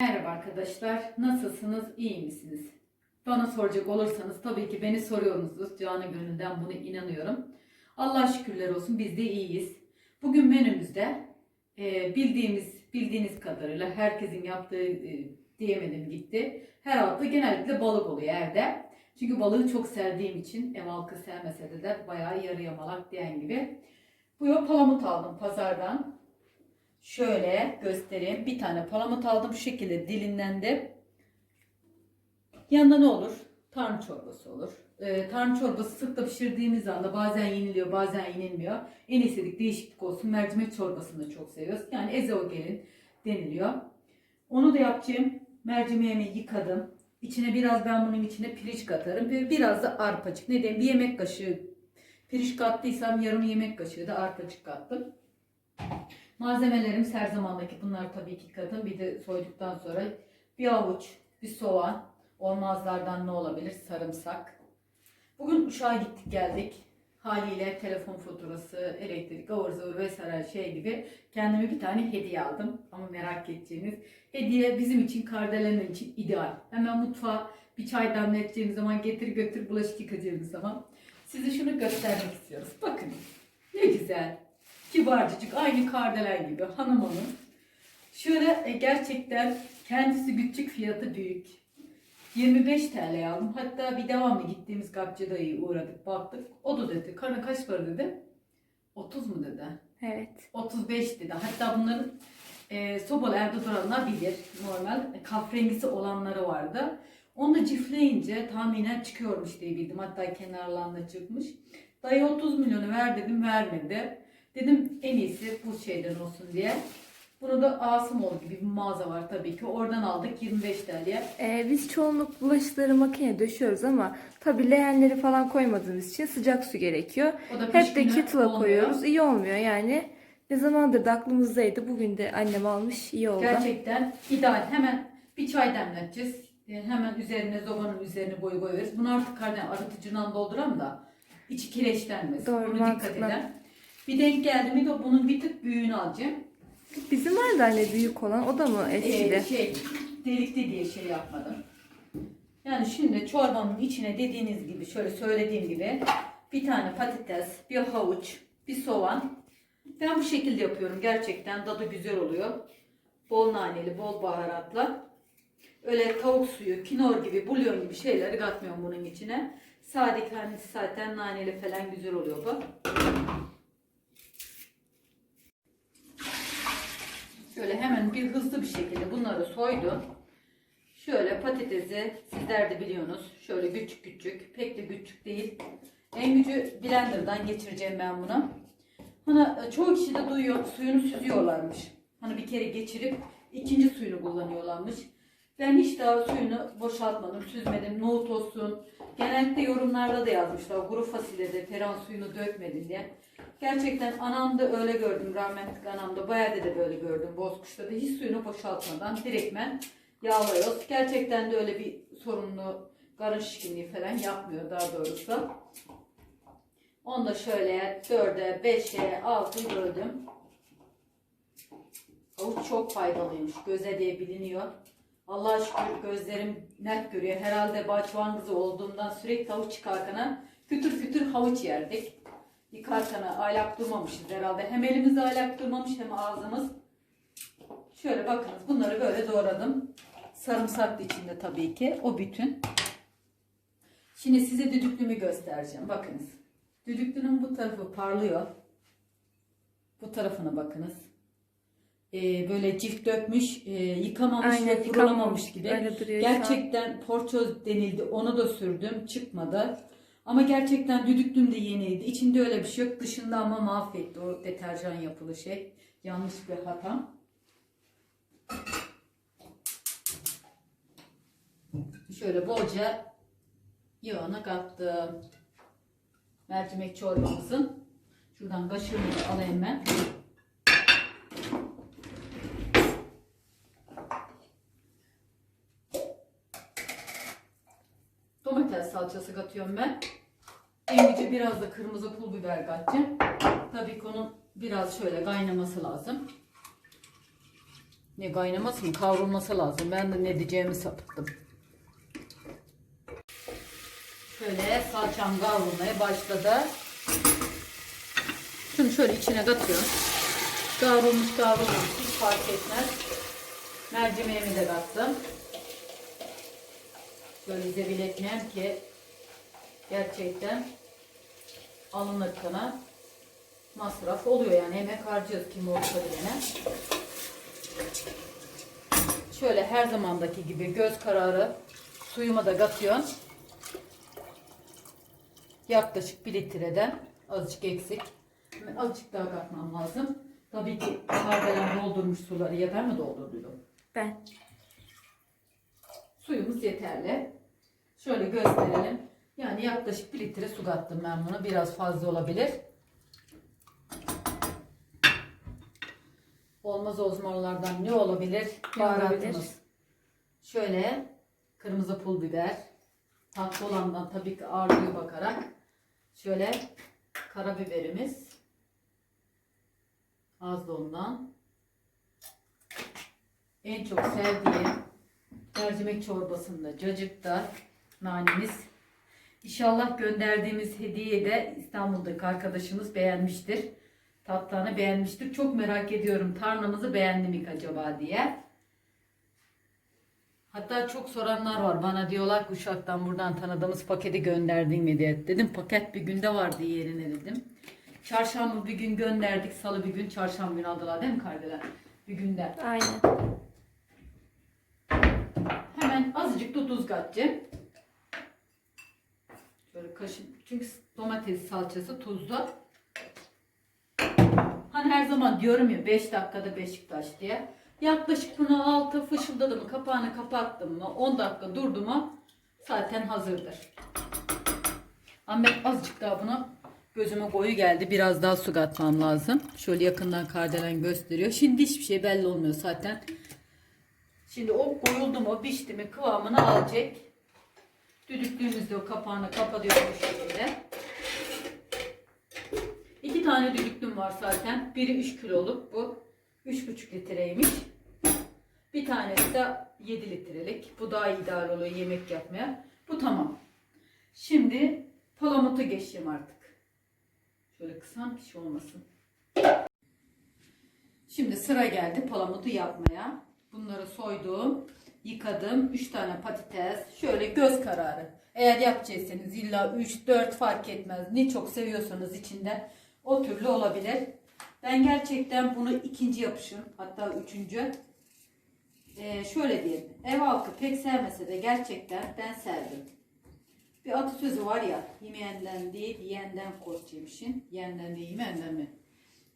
Merhaba arkadaşlar. Nasılsınız? İyi misiniz? Bana soracak olursanız tabii ki beni soruyorsunuzdur. Canı gönülden bunu inanıyorum. Allah şükürler olsun biz de iyiyiz. Bugün menümüzde e, bildiğimiz bildiğiniz kadarıyla herkesin yaptığı e, diyemedim gitti. Her hafta genellikle balık oluyor evde. Çünkü balığı çok sevdiğim için ev halkı sevmese de, de bayağı yarı yamalak diyen gibi. Bu yıl palamut aldım pazardan. Şöyle göstereyim. Bir tane palamut aldım. Şu şekilde dilimlendi. Yanında ne olur? Tarhun çorbası olur. Ee, tarhun çorbası sık da pişirdiğimiz anda bazen yeniliyor bazen yenilmiyor. En istedik değişiklik olsun. Mercimek çorbasını da çok seviyoruz. Yani ezogelin deniliyor. Onu da yapacağım. Mercimeğimi yıkadım. İçine biraz ben bunun içine pirinç katarım. Ve biraz da arpacık. Ne diyeyim? Bir yemek kaşığı pirinç kattıysam yarım yemek kaşığı da arpacık kattım. Malzemelerim her zamandaki bunlar tabii ki kadın. Bir de soyduktan sonra bir avuç, bir soğan, olmazlardan ne olabilir? Sarımsak. Bugün Uşak'a gittik geldik. Haliyle telefon faturası, elektrik, ıvır zıvır vesaire şey gibi kendime bir tane hediye aldım. Ama merak edeceğiniz hediye bizim için kardelenin için ideal. Hemen mutfağa bir çay demleteceğimiz zaman getir götür bulaşık yıkayacağımız zaman size şunu göstermek istiyoruz. Bakın ne güzel. Kibarcık aynı kardelen gibi hanım hanım. Şöyle e, gerçekten kendisi küçük fiyatı büyük. 25 TL aldım. Hatta bir devamlı gittiğimiz kapçıdayı uğradık baktık. O da dedi. Karına kaç para dedi? 30 mu dedi? Evet. 35 dedi. Hatta bunların e, sobalı evde duranlar bilir. Normal e, kahverengisi olanları vardı. Onu da cifleyince tahminen çıkıyormuş diye bildim. Hatta kenarlarına çıkmış. Dayı 30 milyonu ver dedim vermedi. Dedim en iyisi bu şeyden olsun diye. Bunu da Asımoğlu gibi bir mağaza var tabii ki. Oradan aldık 25 TL'ye. Ee, biz çoğunluk bulaşıkları makineye döşüyoruz ama tabii leğenleri falan koymadığımız için sıcak su gerekiyor. O da Hep de kettle'a olmuyor. koyuyoruz. İyi olmuyor yani. Ne zamandır da aklımızdaydı. Bugün de annem almış. iyi oldu. Gerçekten ideal. Hemen bir çay demleteceğiz. E, Hemen üzerine zobanın üzerine boy koyuyoruz. Bunu artık karden arıtıcından dolduram da içi kireçlenmesin. Doğru, Bunu dikkat mantıklı. eden. Bir denk geldi mi de bunun bir tık büyüğünü alacağım. Bizim vardı anne büyük olan. O da mı eskidi? Ee, şey, delikli diye şey yapmadım. Yani şimdi çorbanın içine dediğiniz gibi şöyle söylediğim gibi bir tane patates, bir havuç, bir soğan. Ben bu şekilde yapıyorum. Gerçekten tadı güzel oluyor. Bol naneli, bol baharatla. Öyle tavuk suyu, kinor gibi, bulyon gibi şeyleri katmıyorum bunun içine. Sade kendisi zaten naneli falan güzel oluyor bu. Şöyle hemen bir hızlı bir şekilde bunları soydum. Şöyle patatesi sizler de biliyorsunuz. Şöyle küçük küçük. Pek de küçük değil. En gücü blenderdan geçireceğim ben bunu. Hani çoğu kişi de duyuyor suyunu süzüyorlarmış. Hani bir kere geçirip ikinci suyunu kullanıyorlarmış. Ben hiç daha suyunu boşaltmadım, süzmedim. Nohut olsun. Genellikle yorumlarda da yazmışlar. Kuru fasulyede teran suyunu dökmedin diye. Gerçekten anamda öyle gördüm. Rahmetli anamda bayağı da böyle gördüm. Bozkuş'ta da hiç suyunu boşaltmadan direktmen yağlıyoruz. Gerçekten de öyle bir sorunlu karın şişkinliği falan yapmıyor daha doğrusu. Onu da şöyle 4'e, 5'e, 6'ya böldüm. Havuç çok faydalıymış. Göze diye biliniyor. Allah'a şükür gözlerim net görüyor. Herhalde bahçıvan kızı olduğumdan sürekli havuç çıkarkana kütür kütür havuç yerdik. Yıkarkana aylak durmamışız herhalde. Hem elimiz aylak durmamış hem ağzımız. Şöyle bakınız bunları böyle doğradım. Sarımsak da içinde tabii ki. O bütün. Şimdi size düdüklümü göstereceğim. Bakınız. Düdüklünün bu tarafı parlıyor. Bu tarafına bakınız. Ee, böyle cilt dökmüş, e, yıkamamış Aynen, ve kurulamamış gibi. Gerçekten porçöz denildi. Onu da sürdüm. Çıkmadı. Ama gerçekten düdüklüm de yeniydi. İçinde öyle bir şey yok. Dışında ama mahvetti o deterjan yapılı şey. Yanlış bir hata. Şöyle bolca yağını kattım. Mercimek çorbamızın. Şuradan kaşığımı da alayım ben. Domates salçası katıyorum ben. En gücü biraz da kırmızı pul biber katacağım. Tabii ki onun biraz şöyle kaynaması lazım. Ne kaynaması ki kavrulması lazım. Ben de ne diyeceğimi sapıttım. Şöyle salçam kavrulmaya başladı. Şunu şöyle içine katıyorum. Kavrulmuş kavrulmamış hiç fark etmez. Mercimeğimi de kattım. Şöyle zebil etmeyeyim ki gerçekten alınırken masraf oluyor yani emek harcıyoruz kim olsa bilene. Şöyle her zamandaki gibi göz kararı suyuma da katıyorum. Yaklaşık bir litreden azıcık eksik. Azıcık daha katmam lazım. Tabii ki kardelen doldurmuş suları yeter mi doldurdum? Ben. Suyumuz yeterli. Şöyle gösterelim. Yani yaklaşık bir litre su kattım ben buna. Biraz fazla olabilir. Olmaz olabilir? Ne olabilir? Baharatımız. Şöyle kırmızı pul biber. Tatlı olandan tabii ki ağırlığı bakarak. Şöyle karabiberimiz. Az da ondan. En çok sevdiğim mercimek çorbasında cacıkta nanemiz. İnşallah gönderdiğimiz hediye de İstanbul'daki arkadaşımız beğenmiştir. Tatlağını beğenmiştir. Çok merak ediyorum tarlamızı beğendi mi acaba diye. Hatta çok soranlar var. Bana diyorlar ki Uşak'tan buradan tanıdığımız paketi gönderdin mi diye. Dedim paket bir günde vardı yerine dedim. Çarşamba bir gün gönderdik. Salı bir gün çarşamba günü aldılar değil mi kardeler? Bir günde. Aynen. Hemen azıcık da tuz katacağım. Şöyle kaşık. Çünkü domates salçası tuzlu. Hani her zaman diyorum ya 5 dakikada Beşiktaş diye. Yaklaşık bunu altı fışıldadı mı kapağını kapattım mı 10 dakika durdu mu zaten hazırdır. Ama ben azıcık daha bunu gözüme koyu geldi. Biraz daha su katmam lazım. Şöyle yakından kardelen gösteriyor. Şimdi hiçbir şey belli olmuyor zaten. Şimdi o koyuldu mu, pişti mi kıvamını alacak. Düdüklüğümüzde o kapağını kapatıyoruz bu şekilde. İki tane düdüklüm var zaten. Biri 3 kiloluk bu. 3,5 litreymiş. Bir tanesi de 7 litrelik. Bu daha ideal oluyor yemek yapmaya. Bu tamam. Şimdi palamuta geçeceğim artık. Şöyle kısam ki şey olmasın. Şimdi sıra geldi palamutu yapmaya. Bunları soydum, yıkadım. 3 tane patates. Şöyle göz kararı. Eğer yapacaksanız illa 3-4 fark etmez. Ne çok seviyorsanız içinde o türlü olabilir. Ben gerçekten bunu ikinci yapışım. Hatta üçüncü. Ee, şöyle diyelim. Ev halkı pek sevmese de gerçekten ben sevdim. Bir atasözü var ya. Yemeyenden değil yiyenden korkacakmışsın. Yiyenden değil yemeyenden mi?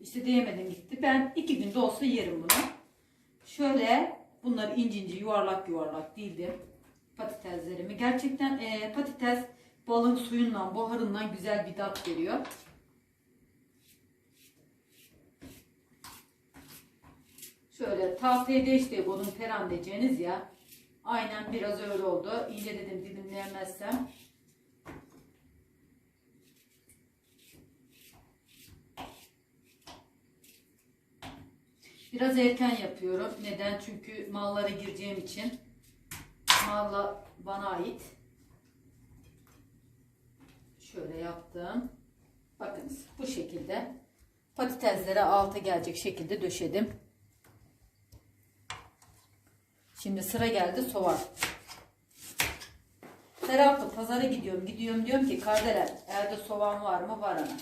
İşte diyemedim gitti. Ben iki günde olsa yerim bunu. Şöyle bunları ince ince yuvarlak yuvarlak dildim. Patateslerimi. Gerçekten e, patates balın suyundan, buharından güzel bir tat veriyor. Şöyle tavsiye de işte bunun teran diyeceğiniz ya. Aynen biraz öyle oldu. İyice dedim dilimleyemezsem. Biraz erken yapıyorum. Neden? Çünkü mallara gireceğim için. Malla bana ait. Şöyle yaptım. Bakınız bu şekilde. Patatesleri alta gelecek şekilde döşedim. Şimdi sıra geldi soğan. Her hafta pazara gidiyorum. Gidiyorum diyorum ki Kardelen evde soğan var mı? Var ana.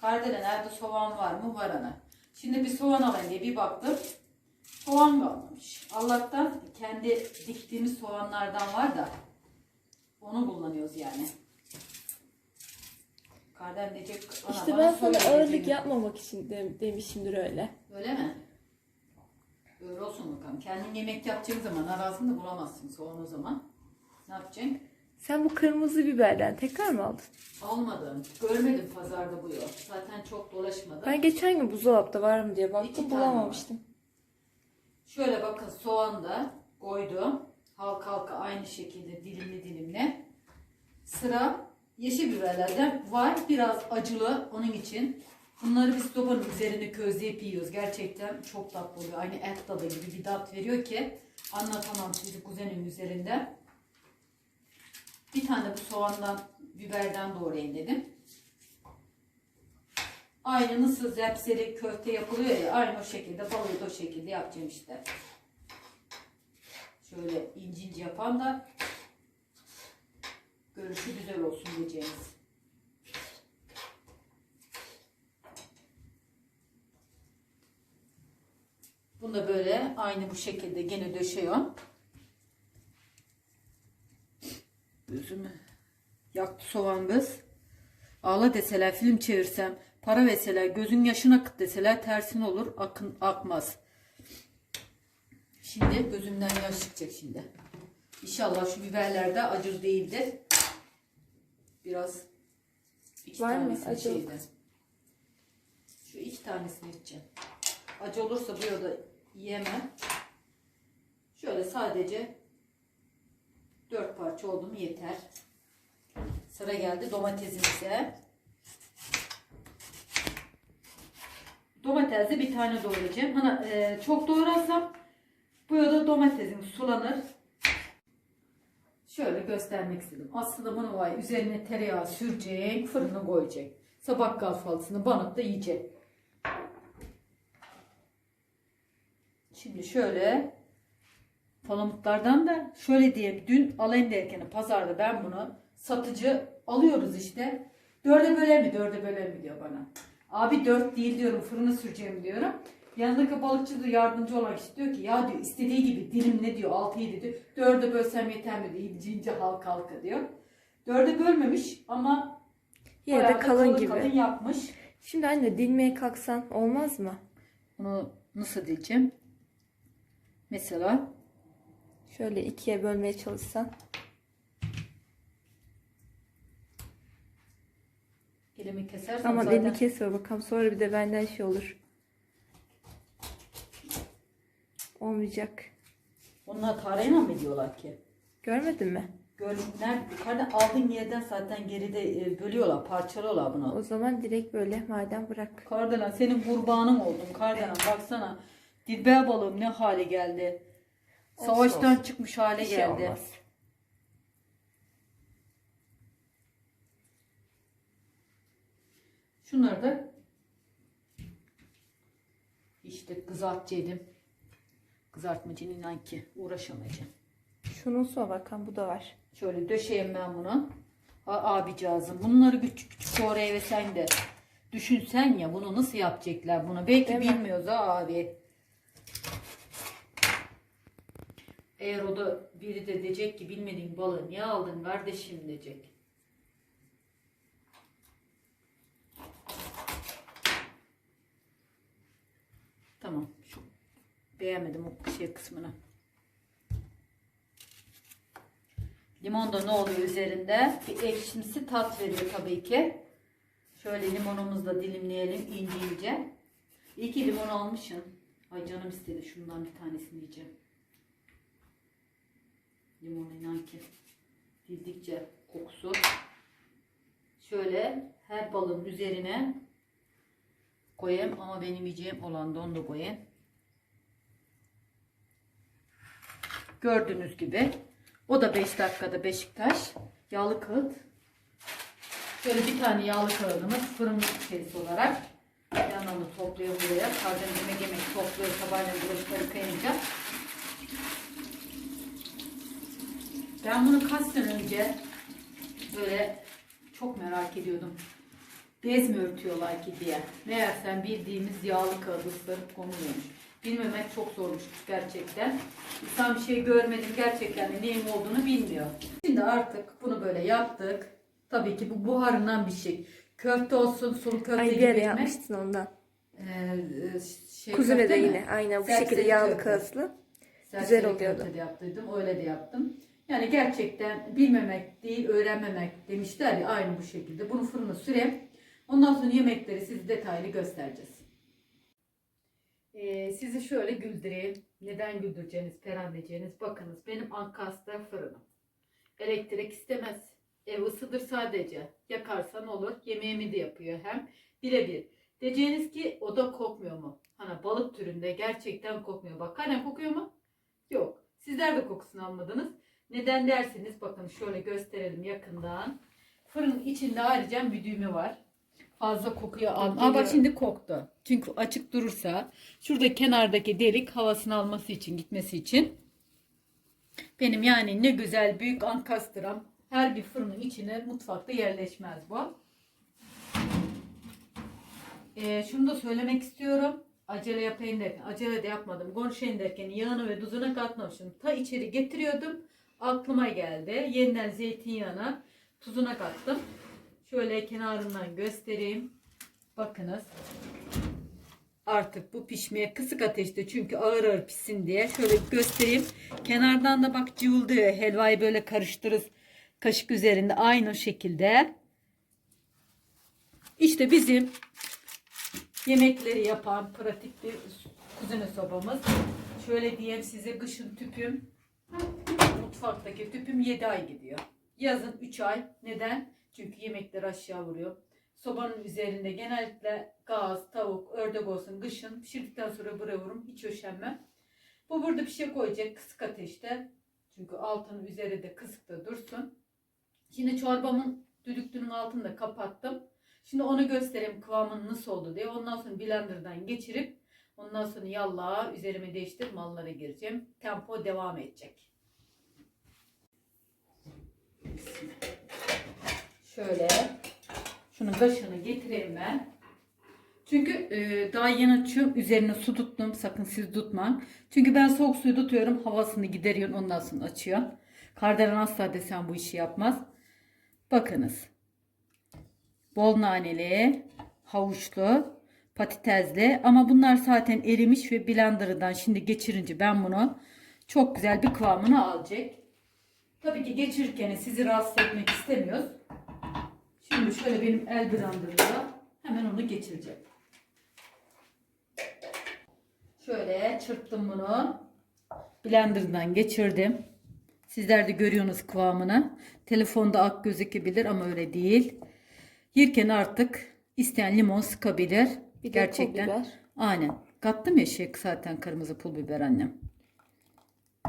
Kardelen evde soğan var mı? Var ana. Şimdi bir soğan alayım diye bir baktım. Soğan kalmamış. Allah'tan kendi diktiğimiz soğanlardan var da onu kullanıyoruz yani. Kardelen diyecek. "Ana, İşte ben sana söyle" ağırlık yapmamak için de, demişimdir öyle. Öyle mi? Öyle olsun bakalım. Kendin yemek yapacağın zaman arasında bulamazsın soğan o zaman. Ne yapacaksın? Sen bu kırmızı biberden tekrar mı aldın? Almadım. Görmedim pazarda bu yol. Zaten çok dolaşmadım. Ben geçen gün buzdolapta var mı diye İki baktım tane bulamamıştım. Şöyle bakın soğan da koydum. Halka halka aynı şekilde dilimli dilimli. Sıra yeşil biberlerden var. Biraz acılı onun için. Bunları biz sobanın üzerine közleyip yiyoruz. Gerçekten çok tatlı oluyor. Aynı et tadı gibi bir tat veriyor ki anlatamam sizi kuzenin üzerinde. Bir tane bu soğandan, biberden doğrayın dedim. Aynı nasıl zepseli köfte yapılıyor ya aynı o şekilde balığı da o şekilde yapacağım işte. Şöyle ince ince yapan da görüşü güzel olsun diyeceğimiz. Bunu da böyle aynı bu şekilde gene döşüyorum. Gözümü yaktı soğan kız. Ağla deseler film çevirsem, para verseler, gözün yaşına akıt deseler tersine olur, akın akmaz. Şimdi gözümden yaş çıkacak şimdi. İnşallah şu biberler de acır değildir. Biraz iki Var mı tanesini acı? şeyden. Şu iki tanesini içeceğim. Acı olursa bu yolda yiyemem. Şöyle sadece dört parça oldu mu yeter. Sıra geldi domatesimize. Domatesi bir tane doğrayacağım. Hani e, çok doğrarsam bu yolda domatesim sulanır. Şöyle göstermek istedim. Aslında bunu var üzerine tereyağı sürecek, fırına koyacak. Sabah kahvaltısını banıp da yiyecek. Şimdi şöyle palamutlardan da şöyle diyeyim. Dün alayım derken pazarda ben bunu satıcı alıyoruz işte. Dörde böler mi? Dörde böler mi diyor bana. Abi dört değil diyorum fırına süreceğim diyorum. Yanındaki balıkçı da yardımcı olan kişi diyor ki ya diyor istediği gibi dilim ne diyor altı yedi diyor. Dörde bölsem yeter mi diyor. İnce ince halka halka diyor. Dörde bölmemiş ama Yine de da kalın gibi. kalın yapmış. Şimdi anne dilmeye kalksan olmaz mı? Bunu nasıl diyeceğim? Mesela Şöyle ikiye bölmeye çalışsan. elimi kesersem Ama zaten dilini kesme bakalım. Sonra bir de benden şey olur. Olmayacak. onlar tarayla mı diyorlar ki? Görmedin mi? Gördükler yukarıda aldığın yerden zaten geride e, bölüyorlar, parçalıyorlar bunu. O zaman direkt böyle madem bırak. Kardelen senin kurbanın oldum Kardelen baksana. Dilber balığım ne hale geldi. Olsun, Savaştan olsun. çıkmış hale Bir şey geldi. olmaz. Şunları da işte kızartacaktım. Kızartmacının inan ki uğraşamayacağım. Şunun su bakalım bu da var. Şöyle döşeyeyim ben bunu. A- Abicazım bunları küçük küçük oraya ve sen de düşünsen ya bunu nasıl yapacaklar bunu. Belki Değil mi? bilmiyoruz ha abi. Eğer o da biri de diyecek ki bilmediğin balığı niye aldın kardeşim diyecek. Tamam. Şu beğenmedim o şey kısmını. Limon da ne oluyor üzerinde? Bir ekşimsi tat veriyor tabii ki. Şöyle limonumuzu da dilimleyelim ince ince. İyi ki limon almışım. Ay canım istedi şundan bir tanesini yiyeceğim. Limon inan ki. Dildikçe kokusu. Şöyle her balığın üzerine koyayım ama benim yiyeceğim olan da da koyayım. Gördüğünüz gibi. O da 5 dakikada Beşiktaş. Yağlı kağıt. Şöyle bir tane yağlı kağıdımız fırın şeysi olarak. Yanlarını topluyor buraya. Sadece yemek yemek topluyor. Sabahleyin bulaşıkları yıkayınca. Ben bunu kaç sene önce böyle çok merak ediyordum. Bez mi örtüyorlar ki diye. Meğersem bildiğimiz yağlı kağıdı ıslarıp konuluyormuş. Bilmemek çok zormuş gerçekten. İnsan bir şey görmedim gerçekten de neyin olduğunu bilmiyor. Şimdi artık bunu böyle yaptık. Tabii ki bu buharından bir şey. Köfte olsun, sulu köfte Ay gibi yapmıştın ondan. Ee, şey, Kuzine de mi? yine aynen bu Serseri şekilde yağlı kağıtlı. Güzel oluyordu. köfte de yaptıydım. Öyle de yaptım. Yani gerçekten bilmemek değil, öğrenmemek demişler ya aynı bu şekilde. Bunu fırına süreyim. Ondan sonra yemekleri size detaylı göstereceğiz. Ee, sizi şöyle güldüreyim. Neden güldüreceğiniz, perandeceğiniz. Bakınız benim Ankas'ta fırınım. Elektrik istemez. Ev ısıdır sadece. Yakarsan olur. Yemeğimi de yapıyor hem. Birebir. Diyeceğiniz ki o da kokmuyor mu? Hani balık türünde gerçekten kokmuyor. Bak karen kokuyor mu? Yok. Sizler de kokusunu almadınız. Neden derseniz bakın şöyle gösterelim yakından. Fırının içinde ayrıca bir düğme var. Fazla kokuyu alma. Aa bak şimdi koktu. Çünkü açık durursa şurada kenardaki delik havasını alması için gitmesi için benim yani ne güzel büyük ankastram her bir fırının içine mutfakta yerleşmez bu. Ee, şunu da söylemek istiyorum. Acele yapayım derken, acele de yapmadım. Konuşayım derken yağını ve tuzunu katmamışım. Ta içeri getiriyordum. Aklıma geldi. Yeniden zeytinyağına, tuzuna kattım. Şöyle kenarından göstereyim. Bakınız. Artık bu pişmeye kısık ateşte çünkü ağır ağır pişsin diye. Şöyle göstereyim. Kenardan da bak cıvıldı. Helvayı böyle karıştırırız. Kaşık üzerinde aynı şekilde. İşte bizim yemekleri yapan pratik bir kuzine sobamız. Şöyle diyeyim size kışın tüpüm mutfaktaki tüpüm 7 ay gidiyor. Yazın 3 ay. Neden? Çünkü yemekler aşağı vuruyor. Sobanın üzerinde genellikle gaz, tavuk, ördek olsun kışın pişirdikten sonra bırakıyorum. Hiç üşenmem. Bu burada bir şey koyacak kısık ateşte. Çünkü altının üzeri de kısıkta dursun. Şimdi çorbamın düdüklünün altını da kapattım. Şimdi onu göstereyim kıvamın nasıl oldu diye. Ondan sonra blenderdan geçirip ondan sonra yallah üzerime değiştirip mallara gireceğim. Tempo devam edecek. Şöyle şunun kaşığını getireyim ben. Çünkü e, daha yeni açıyorum. Üzerine su tuttum. Sakın siz tutmayın. Çünkü ben soğuk suyu tutuyorum. Havasını gideriyorum. Ondan sonra açıyorum. Kardelen asla desem bu işi yapmaz. Bakınız. Bol naneli, havuçlu, patatesli ama bunlar zaten erimiş ve blenderdan şimdi geçirince ben bunu çok güzel bir kıvamını alacak. Tabii ki geçirirken sizi rahatsız etmek istemiyoruz. Şimdi şöyle benim el blenderımda hemen onu geçireceğim. Şöyle çırptım bunu. Blenderdan geçirdim. Sizler de görüyorsunuz kıvamını. Telefonda ak gözükebilir ama öyle değil. Yerken artık isteyen limon sıkabilir. Bir de Gerçekten. biber. Aynen. Kattım ya şey zaten kırmızı pul biber annem.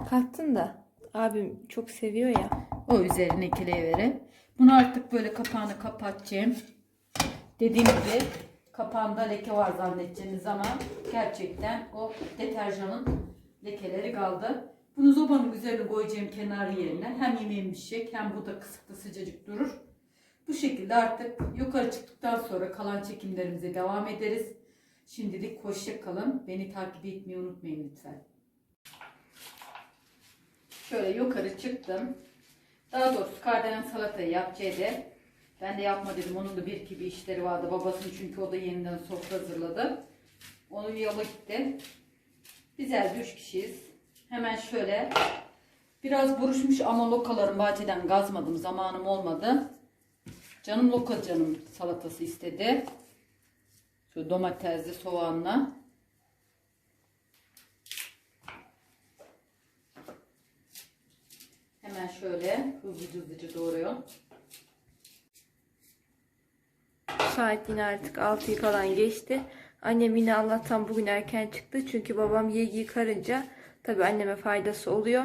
Kattın da abim çok seviyor ya. O üzerine vere. Bunu artık böyle kapağını kapatacağım. Dediğim gibi kapağında leke var zannedeceğiniz ama gerçekten o deterjanın lekeleri kaldı. Bunu zobanın üzerine koyacağım kenarı yerine. Hem yemeğim pişecek hem bu da kısıkta sıcacık durur. Bu şekilde artık yukarı çıktıktan sonra kalan çekimlerimize devam ederiz. Şimdilik hoşça kalın. Beni takip etmeyi unutmayın lütfen. Şöyle yukarı çıktım. Daha doğrusu kardelen salatayı yapacaktı. Ben de yapma dedim. Onun da bir iki bir işleri vardı. Babasının çünkü o da yeniden sofra hazırladı. Onun yola gitti. Bizler üç kişiyiz. Hemen şöyle biraz buruşmuş ama lokalarım bahçeden gazmadım. Zamanım olmadı. Canım loka canım salatası istedi. Şu domatesli soğanla. Hemen şöyle hızlıca hızlıca doğruyorum. Saat yine artık 6'yı falan geçti. Annem yine Allah'tan bugün erken çıktı. Çünkü babam yegi yıkarınca tabi anneme faydası oluyor.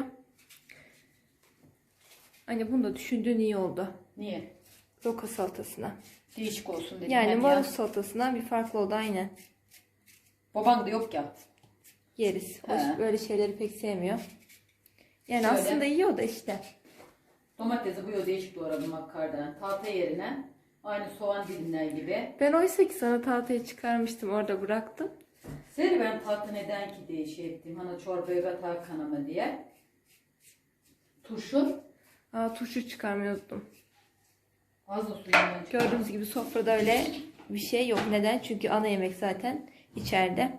Anne bunu da düşündüğün iyi oldu. Niye? Roka salatasına. Değişik olsun dedim Yani marul salatasından bir farklı oldu aynen. Baban da yok ya. Yeriz. O He. böyle şeyleri pek sevmiyor. Yani Şöyle. aslında yiyor da işte. Domatesi bu yıl değişik doğradım makarna. Tahta yerine aynı soğan dilimler gibi. Ben oysa ki sana tahtaya çıkarmıştım orada bıraktım. Seni ben tahta neden ki değişik ettim. Hani çorbaya katar kanama diye. Turşu. Aa turşu. Az da suyundan çıkar. Gördüğünüz gibi sofrada öyle bir şey yok. Neden? Çünkü ana yemek zaten içeride.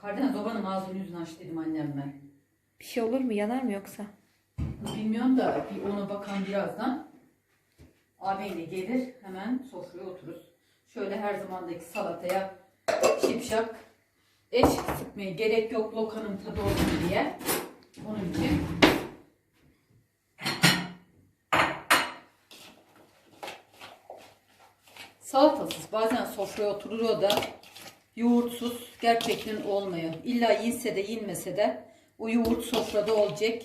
Kardelen zobanın ağzını yüzünü aç dedim annem ben. Bir şey olur mu? Yanar mı yoksa? Bilmiyorum da bir ona bakan birazdan. Ağabeyle gelir hemen sofraya otururuz. Şöyle her zamandaki salataya şipşak eş sıkmaya gerek yok lokanın tadı olsun diye. Onun için. Salatasız bazen sofraya oturuyor da yoğurtsuz gerçekten olmuyor. İlla yinse de yinmese de o yoğurt sofrada olacak.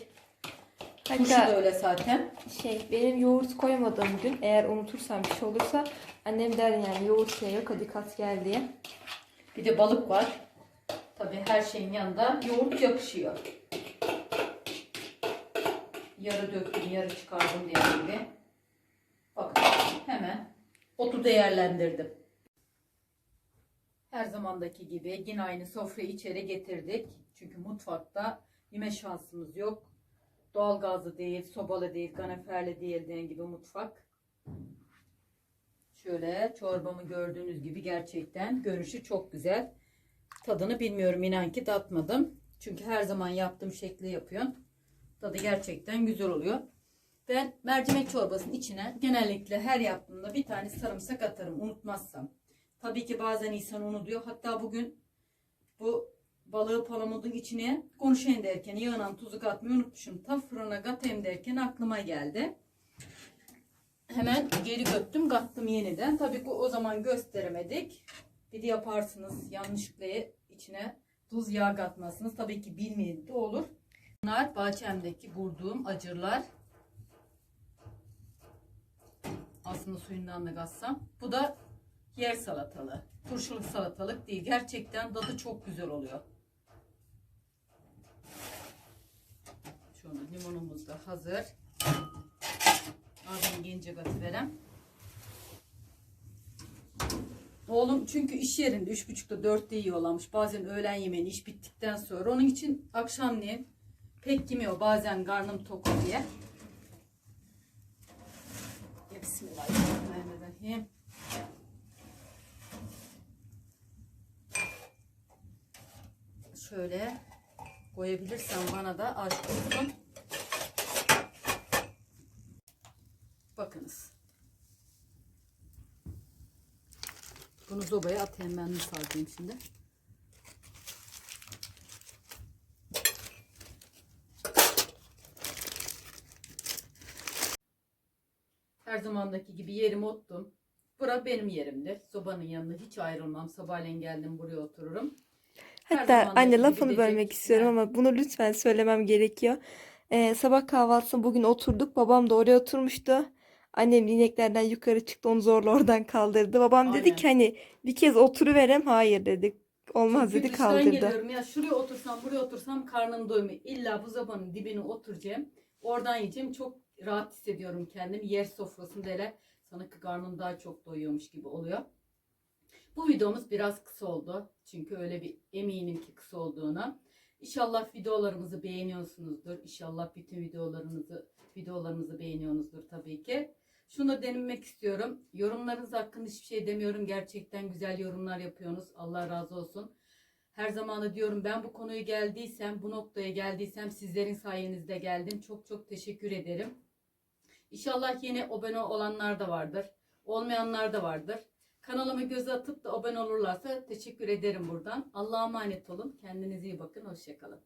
Turşu da Hatta öyle zaten. şey benim yoğurt koymadığım gün eğer unutursam bir şey olursa annem der yani yoğurt şey yok hadi kat gel diye. Bir de balık var. Tabii her şeyin yanında yoğurt yakışıyor. Yarı döktüm, yarı çıkardım diye gibi. Bakın hemen otu değerlendirdim. Her zamandaki gibi yine aynı sofrayı içeri getirdik. Çünkü mutfakta yeme şansımız yok. Doğalgazlı değil, sobalı değil, kanaferli değil dediğim gibi mutfak. Şöyle çorbamı gördüğünüz gibi gerçekten görünüşü çok güzel. Tadını bilmiyorum inan ki tatmadım. Çünkü her zaman yaptığım şekli yapıyorum. Tadı gerçekten güzel oluyor. Ben mercimek çorbasının içine genellikle her yaptığımda bir tane sarımsak atarım unutmazsam. Tabii ki bazen insan unutuyor. Hatta bugün bu balığı palamudun içine konuşayım derken yağına tuzu katmayı unutmuşum. Ta fırına katayım derken aklıma geldi. Hemen geri göttüm kattım yeniden. Tabii ki o zaman gösteremedik. Bir de yaparsınız yanlışlıkla içine tuz yağ katmazsınız. Tabii ki bilmeyen de olur. Bunlar bahçemdeki kurduğum acırlar. Aslında suyundan da katsam. Bu da yer salatalığı. Turşuluk salatalık değil. Gerçekten tadı çok güzel oluyor. Şu anda limonumuz da hazır. Ağzını gence katı verem. Oğlum çünkü iş yerinde üç buçukta dörtte yiyorlarmış. Bazen öğlen yemeğini iş bittikten sonra. Onun için akşamleyin pek yemiyor. Bazen karnım tok diye. Bismillahirrahmanirrahim. Şöyle koyabilirsen bana da aşk olsun. Bakınız. Bunu zobaya atayım ben atayım şimdi. Her zamandaki gibi yerimi ottum. Bura benim yerimdir. Sobanın yanında hiç ayrılmam. Sabahleyin geldim buraya otururum. Hatta anne lafını bölmek istiyorum ama bunu lütfen söylemem gerekiyor. Ee, sabah kahvaltısında bugün oturduk. Babam da oraya oturmuştu. Annem ineklerden yukarı çıktı onu zorla oradan kaldırdı. Babam dedi Aynen. ki hani bir kez oturuverem. Hayır dedik. Olmaz Çünkü dedi dıştan kaldırdı. geliyorum ya şuraya otursam buraya otursam karnım doymuyor. İlla bu zabanın dibine oturacağım. Oradan yiyeceğim. Çok rahat hissediyorum kendimi. Yer sofrasında hele sanki karnım daha çok doyuyormuş gibi oluyor. Bu videomuz biraz kısa oldu. Çünkü öyle bir eminim ki kısa olduğuna. İnşallah videolarımızı beğeniyorsunuzdur. İnşallah bütün videolarınızı videolarımızı beğeniyorsunuzdur tabii ki. Şunu denilmek istiyorum. Yorumlarınız hakkında hiçbir şey demiyorum. Gerçekten güzel yorumlar yapıyorsunuz. Allah razı olsun. Her zaman da diyorum ben bu konuya geldiysem, bu noktaya geldiysem sizlerin sayenizde geldim. Çok çok teşekkür ederim. İnşallah yeni abone olanlar da vardır. Olmayanlar da vardır. Kanalıma göz atıp da abone olurlarsa teşekkür ederim buradan. Allah'a emanet olun. Kendinize iyi bakın. Hoşçakalın.